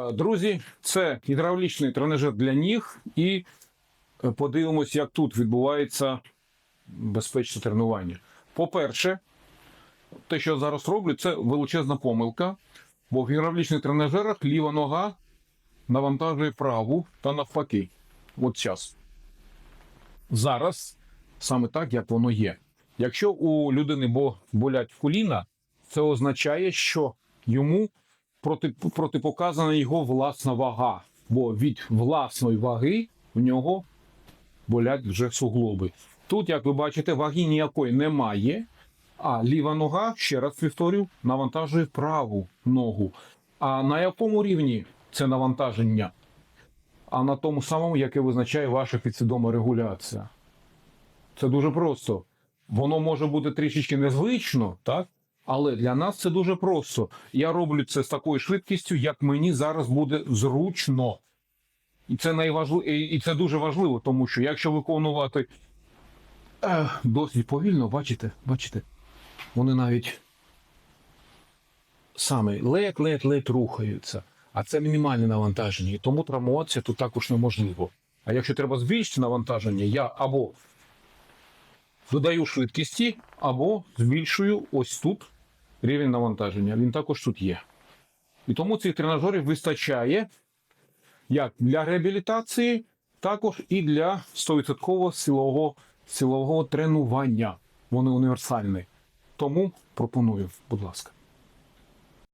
Е, Друзі, це гідравлічний тренажер для ніг, і е, подивимось, як тут відбувається безпечне тренування. По-перше, те, що я зараз роблю, це величезна помилка, бо в гідравлічних тренажерах ліва нога навантажує праву та навпаки. От час. Зараз саме так, як воно є. Якщо у людини болять коліна, це означає, що йому проти, протипоказана його власна вага, бо від власної ваги в нього болять вже суглоби. Тут, як ви бачите, ваги ніякої немає, а ліва нога, ще раз повторю, навантажує праву ногу. А на якому рівні це навантаження? А на тому самому, яке визначає ваша підсвідома регуляція. Це дуже просто. Воно може бути трішечки незвично, так? Але для нас це дуже просто. Я роблю це з такою швидкістю, як мені зараз буде зручно. І це найважливо, і це дуже важливо, тому що якщо виконувати ех, досить повільно, бачите, бачите, вони навіть саме ледь-ледь-ледь рухаються. А це мінімальне навантаження, і тому травмуватися тут також неможливо. А якщо треба збільшити навантаження, я або додаю швидкості, або збільшую ось тут рівень навантаження. Він також тут є. І тому цих тренажерів вистачає як для реабілітації, також і для 100% силового, силового тренування. Вони універсальні. Тому пропоную, будь ласка.